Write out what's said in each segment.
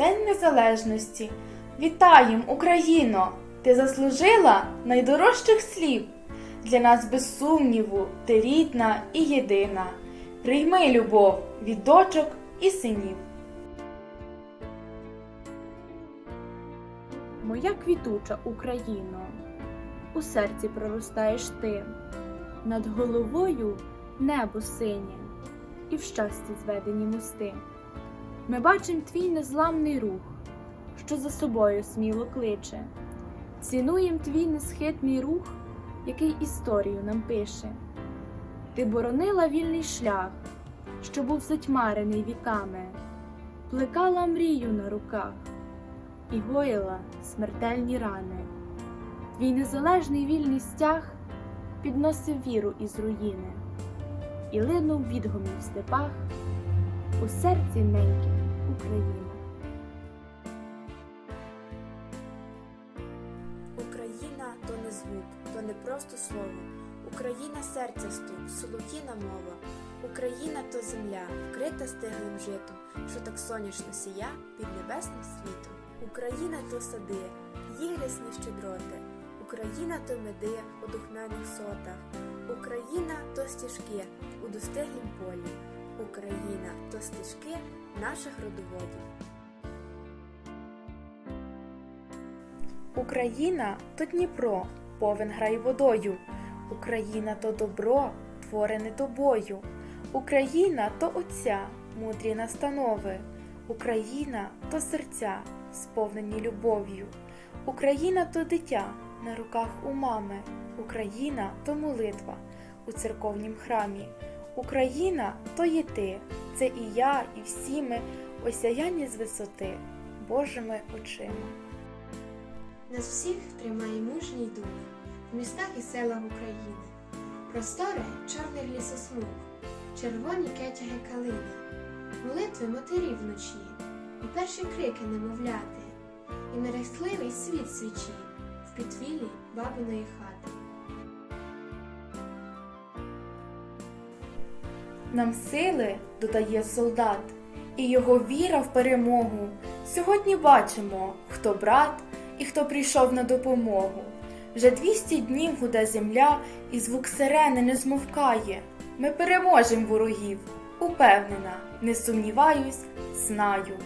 День Незалежності. Вітаєм, Україно! Ти заслужила найдорожчих слів. Для нас без сумніву ти рідна і єдина. Прийми любов від дочок і синів. Моя квітуча Україно, у серці проростаєш ти, над головою небо синє, і в щасті зведені мости. Ми бачим твій незламний рух, що за собою сміло кличе. Цінуєм твій несхитний рух, який історію нам пише. Ти боронила вільний шлях, що був затьмарений віками, плекала мрію на руках і гоїла смертельні рани. Твій незалежний вільний стяг підносив віру із руїни, і линув відгомів в степах у серці неньки України. Україна то не звук, то не просто слово. Україна серця стук, солов'їна мова. Україна то земля, вкрита стиглим житом, що так сонячно сія під небесним світом. Україна то сади, їх щедроти. Україна то меди у духмяних сотах. Україна то стежки у достиглім полі. Україна то стежки наших родоводів. Україна то Дніпро, повен грай водою. Україна то добро, творене тобою. Україна то Отця, мудрі настанови. Україна то серця, сповнені любов'ю. Україна то дитя на руках у мами. Україна то молитва у церковнім храмі. Україна то є ти, це і я, і всі ми, осяяні з висоти Божими очима. Нас всіх тримає мужній дух в містах і селах України. Простори чорних лісосмуг, червоні кетяги калини, молитви матерів вночі, і перші крики немовляти, і мерехтливий світ свічі в підвілі бабиної хати. Нам сили додає солдат, і його віра в перемогу. Сьогодні бачимо, хто брат і хто прийшов на допомогу. Вже 200 днів гуде земля, і звук сирени не змовкає. Ми переможемо ворогів, упевнена, не сумніваюсь, знаю.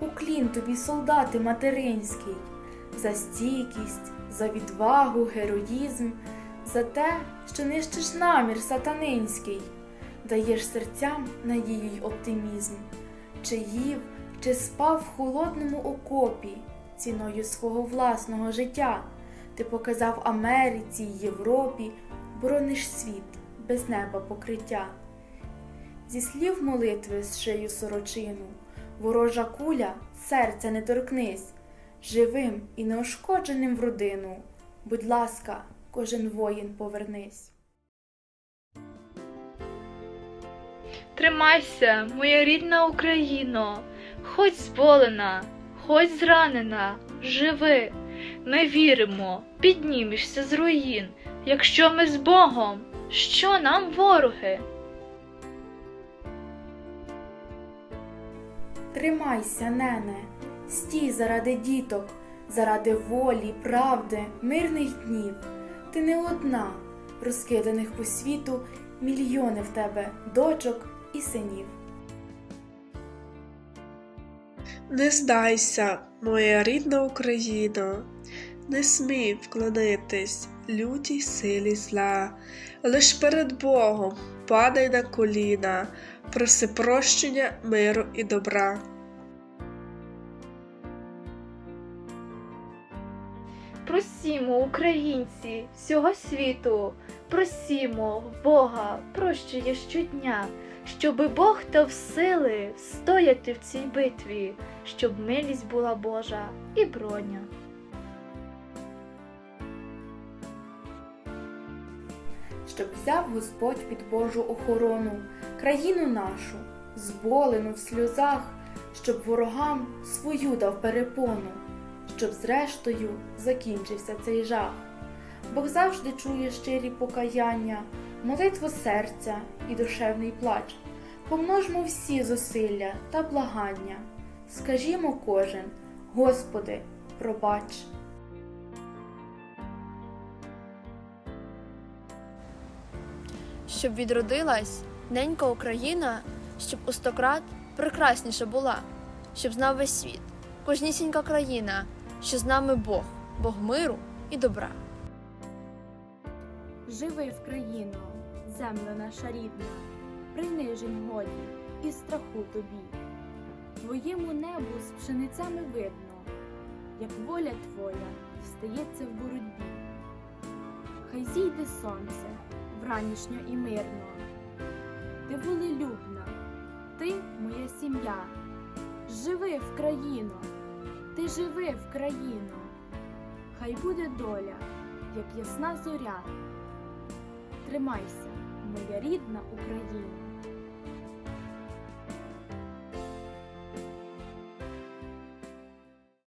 Уклін тобі, солдати материнський, за стійкість, за відвагу, героїзм, за те, що нищиш намір сатанинський, даєш серцям надію й оптимізм, чи їв, чи спав в холодному окопі, ціною свого власного життя. Ти показав Америці й Європі, борониш світ без неба покриття. Зі слів молитви зшию сорочину, ворожа куля, серця не торкнись, живим і неошкодженим в родину. Будь ласка, кожен воїн повернись. Тримайся, моя рідна Україно, хоч зболена, хоч зранена, живи. Ми віримо, піднімешся з руїн. Якщо ми з Богом, що нам вороги? Тримайся, нене, стій заради діток, заради волі, правди, мирних днів. Ти не одна, розкиданих по світу мільйони в тебе дочок і синів. Не здайся, моя рідна Україно, не смій вклонитись лютій силі зла, лиш перед Богом падай на коліна, проси прощення, миру і добра. Просімо, українці, всього світу, просімо Бога, прощує щодня, щоби Бог дав сили стояти в цій битві, щоб милість була Божа і броня. щоб взяв Господь під Божу охорону країну нашу, зболену в сльозах, щоб ворогам свою дав перепону, щоб зрештою закінчився цей жах. Бог завжди чує щирі покаяння, молитву серця і душевний плач. помножмо всі зусилля та благання. Скажімо кожен, Господи, пробач. щоб відродилась ненька Україна, щоб у стократ прекрасніша була, щоб знав весь світ, кожнісінька країна, що з нами Бог, Бог миру і добра. Живи в країну, земля наша рідна, принижень годі і страху тобі. Твоєму небу з пшеницями видно, як воля твоя стається в боротьбі. Хай зійде сонце вранішньо і мирно. Ти волелюбна, ти моя сім'я. Живи в країну, ти живи в країну. Хай буде доля, як ясна зоря. Тримайся, моя рідна Україна.